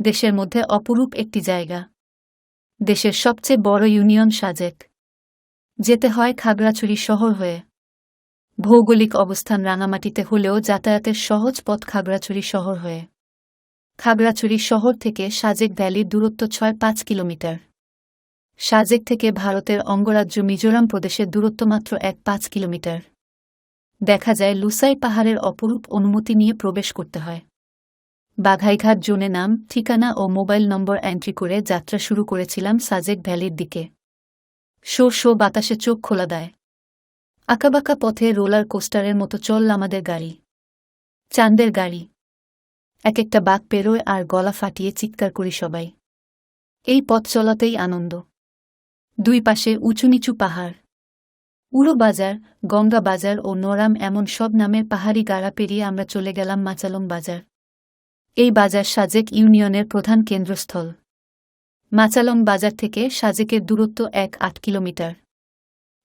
দেশের মধ্যে অপরূপ একটি জায়গা। দেশের সবচেয়ে বড় ইউনিয়ন সাজেক। যেতে হয় খাগড়াছড়ি শহর হয়ে। ভৌগোলিক অবস্থান রাঙামাটিতে হলেও যাতায়াতের সহজ পথ খাগড়াছড়ি শহর হয়ে। খাগড়াছড়ি শহর থেকে সাজেক ভ্যালির দূরত্ব ছয় পাঁচ কিলোমিটার। সাজেক থেকে ভারতের অঙ্গরাজ্য মিজোরাম প্রদেশের দূরত্ব মাত্র এক পাঁচ কিলোমিটার। দেখা যায় লুসাই পাহাড়ের অপরূপ অনুমতি নিয়ে প্রবেশ করতে হয়। বাঘাইঘাট জোনে নাম, ঠিকানা ও মোবাইল নম্বর এন্ট্রি করে যাত্রা শুরু করেছিলাম সাজেক ভ্যালির দিকে। শো শো বাতাসে চোখ খোলা দেয়। আঁকাবাঁকা পথে রোলার কোস্টারের মতো চল আমাদের গাড়ি। চাঁদের গাড়ি। এক একটা বাঘ পেরোয় আর গলা ফাটিয়ে চিৎকার করি সবাই। এই পথ চলাতেই আনন্দ। দুই পাশে উঁচু নিচু পাহাড়। উড়ো বাজার, গঙ্গা বাজার ও নোরাম এমন সব নামের পাহাড়ি গাড়া পেরিয়ে আমরা চলে গেলাম মাচালম বাজার। এই বাজার সাজেক ইউনিয়নের প্রধান কেন্দ্রস্থল। মাচালং বাজার থেকে সাজেকের দূরত্ব এক আট কিলোমিটার।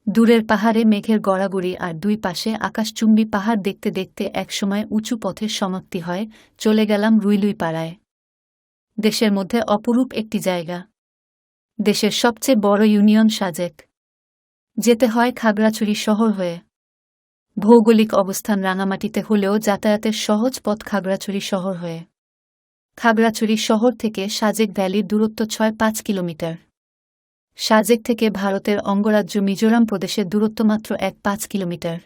দূরের পাহাড়ে মেঘের গড়াগড়ি আর দুই পাশে আকাশচুম্বী পাহাড় দেখতে দেখতে একসময় উঁচু পথের সমাপ্তি হয়, চলে গেলাম রুইলুই পাড়ায় দেশের মধ্যে অপরূপ একটি জায়গা। দেশের সবচেয়ে বড় ইউনিয়ন সাজেক। যেতে হয় খাগড়াছড়ি শহর হয়ে। ভৌগোলিক অবস্থান রাঙামাটিতে হলেও যাতায়াতের সহজ পথ খাগড়াছড়ি শহর হয়ে। খাগড়াছড়ি শহর থেকে সাজেক ভ্যালির দূরত্ব ছয় পাঁচ কিলোমিটার। সাজেক থেকে ভারতের অঙ্গরাজ্য মিজোরাম প্রদেশের দূরত্ব মাত্র এক পাঁচ কিলোমিটার।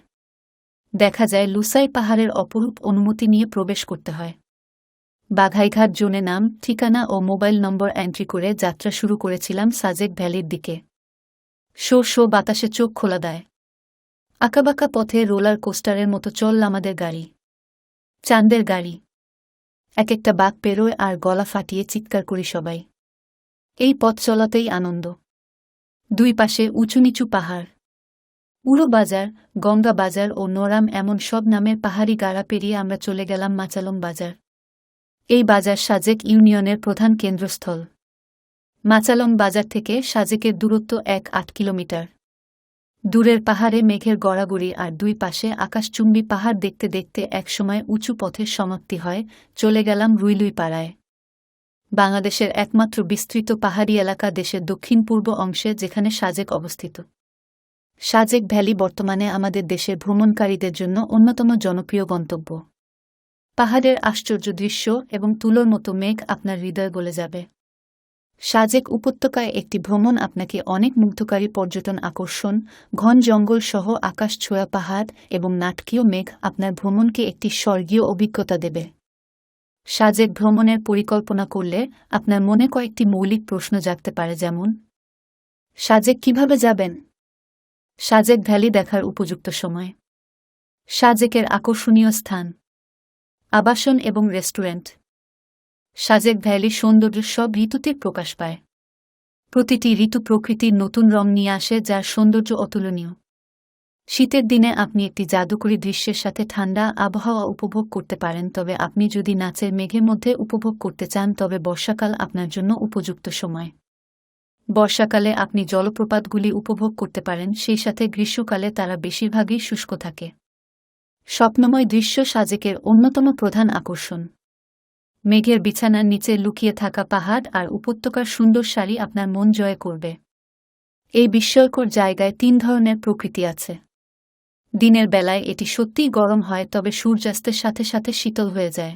দেখা যায় লুসাই পাহাড়ের অপরূপ অনুমতি নিয়ে প্রবেশ করতে হয়। বাঘাইঘাট জোনে নাম, ঠিকানা ও মোবাইল নম্বর এন্ট্রি করে যাত্রা শুরু করেছিলাম সাজেক ভ্যালির দিকে। শো শো বাতাসে চোখ খোলা দেয়। আঁকাবাঁকা পথে রোলার কোস্টারের মতো চল আমাদের গাড়ি। চাঁদের গাড়ি। এক একটা বাঘ পেরোয় আর গলা ফাটিয়ে চিৎকার করি সবাই। এই পথ চলাতেই আনন্দ। দুই পাশে উঁচু নিচু পাহাড়। উড়ো বাজার, গঙ্গা বাজার ও নোরাম এমন সব নামের পাহাড়ি গাড়া পেরিয়ে আমরা চলে গেলাম মাচালং বাজার। এই বাজার সাজেক ইউনিয়নের প্রধান কেন্দ্রস্থল। মাচালং বাজার থেকে সাজেকের দূরত্ব এক আট কিলোমিটার। দূরের পাহাড়ে মেঘের গড়াগড়ি আর দুই পাশে আকাশচুম্বী পাহাড় দেখতে দেখতে একসময় উঁচু পথের সমাপ্তি হয়, চলে গেলাম রুইলুই পাড়ায় বাংলাদেশের একমাত্র বিস্তৃত পাহাড়ি এলাকা দেশের দক্ষিণ পূর্ব অংশে যেখানে সাজেক অবস্থিত। সাজেক ভ্যালি বর্তমানে আমাদের দেশের ভ্রমণকারীদের জন্য অন্যতম জনপ্রিয় গন্তব্য। পাহাড়ের আশ্চর্য দৃশ্য এবং তুলোর মতো মেঘ আপনার হৃদয় গলে যাবে। সাজেক উপত্যকায় একটি ভ্রমণ আপনাকে অনেক মুগ্ধকারী পর্যটন আকর্ষণ, ঘন জঙ্গল সহ আকাশ ছোঁয়া পাহাড় এবং নাটকীয় মেঘ আপনার ভ্রমণকে একটি স্বর্গীয় অভিজ্ঞতা দেবে। সাজেক ভ্রমণের পরিকল্পনা করলে আপনার মনে কয়েকটি মৌলিক প্রশ্ন জাগতে পারে যেমন, সাজেক কীভাবে যাবেন? সাজেক ভ্যালি দেখার উপযুক্ত সময়। সাজেকের আকর্ষণীয় স্থান। আবাসন এবং রেস্টুরেন্ট। সাজেক ভ্যালির সৌন্দর্য সব ঋতুতে প্রকাশ পায়। প্রতিটি ঋতু প্রকৃতির নতুন রং নিয়ে আসে, যার সৌন্দর্য অতুলনীয়। শীতের দিনে আপনি একটি জাদুকরী দৃশ্যের সাথে ঠান্ডা আবহাওয়া উপভোগ করতে পারেন, তবে আপনি যদি নাচের মেঘের মধ্যে উপভোগ করতে চান, তবে বর্ষাকাল আপনার জন্য উপযুক্ত সময়। বর্ষাকালে আপনি জলপ্রপাতগুলি উপভোগ করতে পারেন, সেই সাথে গ্রীষ্মকালে তারা বেশিরভাগই শুষ্ক থাকে। স্বপ্নময় দৃশ্য সাজেকের অন্যতম প্রধান আকর্ষণ। মেঘের বিছানার নিচে লুকিয়ে থাকা পাহাড় আর উপত্যকার সুন্দর শাড়ি আপনার মন জয় করবে। এই বিস্ময়কর জায়গায় তিন ধরনের প্রকৃতি আছে। দিনের বেলায় এটি সত্যিই গরম হয়, তবে সূর্যাস্তের সাথে সাথে শীতল হয়ে যায়।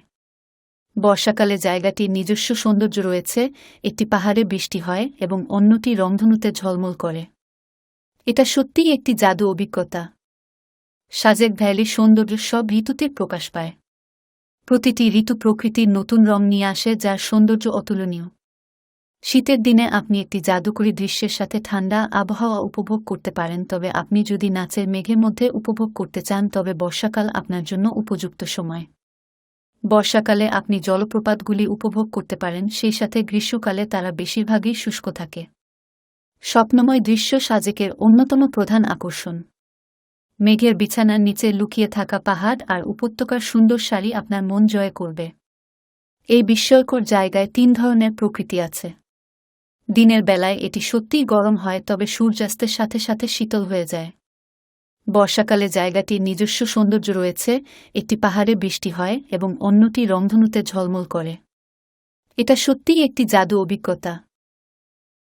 বর্ষাকালে জায়গাটির নিজস্ব সৌন্দর্য রয়েছে, একটি পাহাড়ে বৃষ্টি হয় এবং অন্যটি রংধনুতে ঝলমল করে। এটা সত্যিই একটি জাদু অভিজ্ঞতা। সাজেক ভ্যালির সৌন্দর্য সব ঋতুতে প্রকাশ পায়। প্রতিটি ঋতু প্রকৃতির নতুন রং নিয়ে আসে, যার সৌন্দর্য অতুলনীয়। শীতের দিনে আপনি একটি জাদুকরী দৃশ্যের সাথে ঠান্ডা আবহাওয়া উপভোগ করতে পারেন, তবে আপনি যদি নাচের মেঘের মধ্যে উপভোগ করতে চান, তবে বর্ষাকাল আপনার জন্য উপযুক্ত সময়। বর্ষাকালে আপনি জলপ্রপাতগুলি উপভোগ করতে পারেন, সেই সাথে গ্রীষ্মকালে তারা বেশিরভাগই শুষ্ক থাকে। স্বপ্নময় দৃশ্য সাজেকের অন্যতম প্রধান আকর্ষণ। মেঘের বিছানার নিচে লুকিয়ে থাকা পাহাড় আর উপত্যকার সুন্দর শাড়ি আপনার মন জয় করবে। এই বিস্ময়কর জায়গায় তিন ধরনের প্রকৃতি আছে। দিনের বেলায় এটি সত্যিই গরম হয়, তবে সূর্যাস্তের সাথে সাথে শীতল হয়ে যায়। বর্ষাকালে জায়গাটির নিজস্ব সৌন্দর্য রয়েছে, একটি পাহাড়ে বৃষ্টি হয় এবং অন্যটি রংধনুতে ঝলমল করে। এটা সত্যিই একটি জাদু অভিজ্ঞতা।